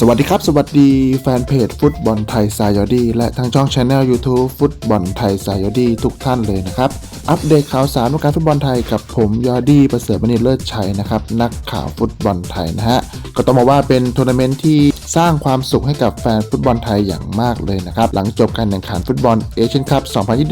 สวัสดีครับ สวัสดีแฟนเพจฟุตบอลไทยซายอดีและทางช่องช anel YouTube ฟุตบอลไทยซายอดีทุกท่านเลยนะครับ อัปเดตข่าวสารวงการฟุตบอลไทยกับผมยอดีประเสริฐมณีเลิศชัยนะครับ นักข่าวฟุตบอลไทยนะฮะ ก็ต้องบอกว่าเป็นทัวร์นาเมนต์ที่สร้างความสุขให้กับแฟนฟุตบอลไทยอย่างมากเลยนะครับหลังจบการแข่งขันฟุตบอลเอเชียนคัพ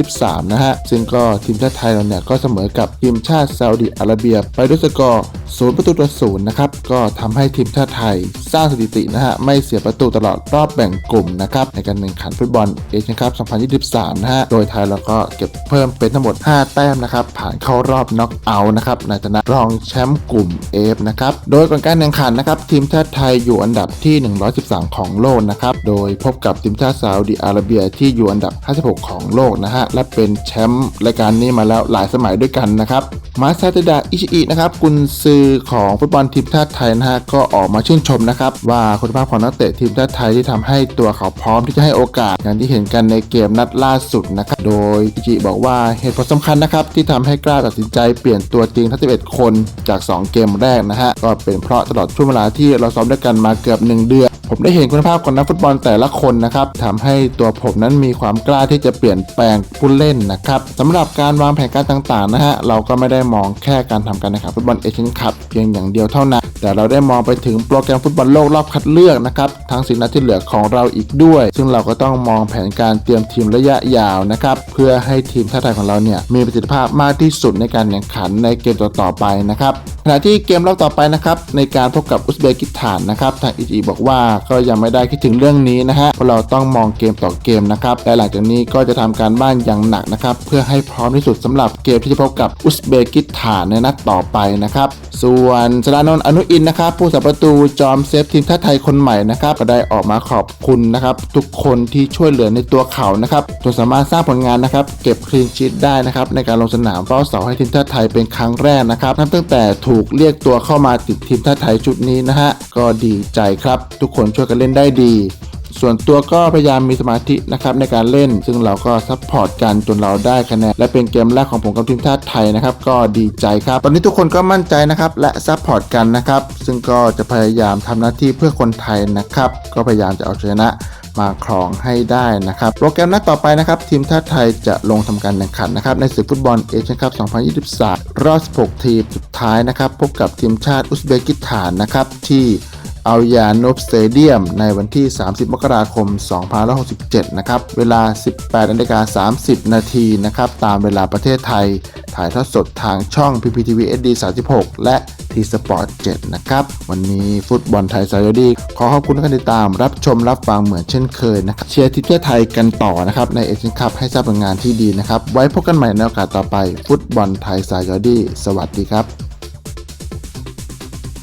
2023 นะฮะซึ่งก็ทีมชาติไทยเราเนี่ยก็เสมอกับทีมชาติซาอุดิอาระเบีย ไปด้วยสกอร์ศูนย์ประตูต่อศูนย์นะครับก็ทำให้ทีมชาติไทยสร้างสถิตินะฮะไม่เสียประตูตลอดรอบแบ่งกลุ่มนะครับในการแข่งขันฟุตบอลเอเชียนคัพ 2023 นะฮะโดยไทยเราก็เก็บเพิ่มเป็นทั้งหมด 5 แต้มนะครับผ่านเข้ารอบน็อกเอาท์นะครับในฐานะรองแชมป์กลุ่ม F นะครับโดยก่อนการแข่งขันนะครับทีมชาติไทยอยู่อันดับที่113 ของโลกนะครับ โดยพบกับทีมชาติซาอุดิอาระเบียที่อยู่อันดับ 56 ของโลกนะฮะ และเป็นแชมป์รายการนี้มาแล้วหลายสมัยด้วยกันนะครับ มาซาเตดะอิชิอินะครับกุนซือของฟุตบอลทีมชาติไทยนะฮะก็ออกมาชื่นชมนะครับ ว่าคุณภาพของนักเตะทีมชาติไทยที่ทำให้ตัวเขาพร้อมที่จะให้โอกาสอย่างที่เห็นกันในเกมนัดล่าสุดนะครับ โดยอิชิอิบอกว่าเหตุผลสำคัญนะครับที่ทำให้กล้าตัดสินใจเปลี่ยนตัวจริงทั้ง11 คนจาก 2 เกมแรกนะฮะ ก็เป็นเพราะตลอดช่วงเวลาที่เราซ้อมด้วยกันมาเกือบ 1 เดือน ผมได้เห็นคุณภาพของนักฟุตบอลแต่ละคนนะครับทำให้ตัวผมนั้นมีความกล้าที่จะเปลี่ยนแปลงผู้เล่นนะครับสำหรับการวางแผนการต่างๆนะฮะเราก็ไม่ได้มองแค่การทำการแข่งขันฟุตบอลเอเชียนคัพเพียงอย่างเดียวเท่านั้น แต่เราได้มองไปถึงโปรแกรมฟุตบอลโลกรอบคัดเลือกนะครับทั้งสินัดที่เหลือของเราอีกด้วย ซึ่งเราก็ต้องมองแผนการเตรียมทีมระยะยาวนะครับเพื่อให้ทีมชาติไทยของเราเนี่ยมีประสิทธิภาพมากที่สุดในการแข่งขันในเกมต่อๆไปนะครับขณะที่เกมรอบต่อไปนะครับในการพบกับอุซเบกิสถานนะครับทางอิจิบอกว่าก็ยังไม่ได้คิดถึงเรื่องนี้นะฮะเพราะเราต้องมองเกมต่อเกมนะครับและหลังจากนี้ก็จะทำการบ้านอย่างหนักนะครับเพื่อให้พร้อมที่สุดสำหรับเกมที่จะพบกับอุซเบกิสถานในนัดต่อไปนะครับ ส่วนสรานนท์อนุอินนะครับผู้สัประตูจอมเซฟทีมชาติไทยคนใหม่นะครับก็ได้ออกมาขอบคุณนะครับทุกคนที่ช่วยเหลือในตัวเขานะครับจนสามารถสร้างผลงานนะครับเก็บคลีนชีตได้นะครับในการลงสนามเฝ้าเสาให้ทีมชาติไทยเป็นครั้งแรกนะครับนับตั้งแต่ถูกเรียกตัวเข้ามาติดทีมชาติไทยชุดนี้นะฮะก็ดีใจครับ ทุกคนช่วยกันเล่นได้ดี ส่วนตัวก็พยายามมีสมาธินะครับในการเล่น ซึ่งเราก็ซัพพอร์ตกันจนเราได้คะแนนและเป็นเกมแรกของผมกับทีมชาติไทยนะครับก็ดีใจครับ ตอนนี้ทุกคนก็มั่นใจนะครับและซัพพอร์ตกันนะครับซึ่งก็จะพยายามทำหน้าที่เพื่อคนไทยนะครับก็พยายามจะเอาชนะมาครองให้ได้นะครับ โปรแกรมนัดต่อไปนะครับ ทีมชาติไทยจะลงทำการแข่งขันนะครับ ในศึกฟุตบอลเอเชียนคัพ 2023 รอบ 16 ทีมสุดท้ายนะครับ พบกับทีมชาติอุซเบกิสถานนะครับที่ อัลยานุฟสเตเดียมในวันที่ 30 มกราคม 2567 นะครับ เวลา 18นาฬิกา30 นาทีนะครับ ตามเวลาประเทศไทย ถ่ายทอดสดทางช่อง PPTV SD 36 และทีสปอร์ต7นะครับ วันนี้ฟุตบอลไทยไซโยดีขอขอบคุณทุกท่านที่ติดตามรับชมรับฟังเหมือนเช่นเคยนะครับ เชียร์ทีมชาติไทยกันต่อนะครับ ในเอเชียนคัพให้สร้างผลงานที่ดีนะครับ ไว้พบกันใหม่ในโอกาสต่อไป ฟุตบอลไทยไซโยดี สวัสดีครับ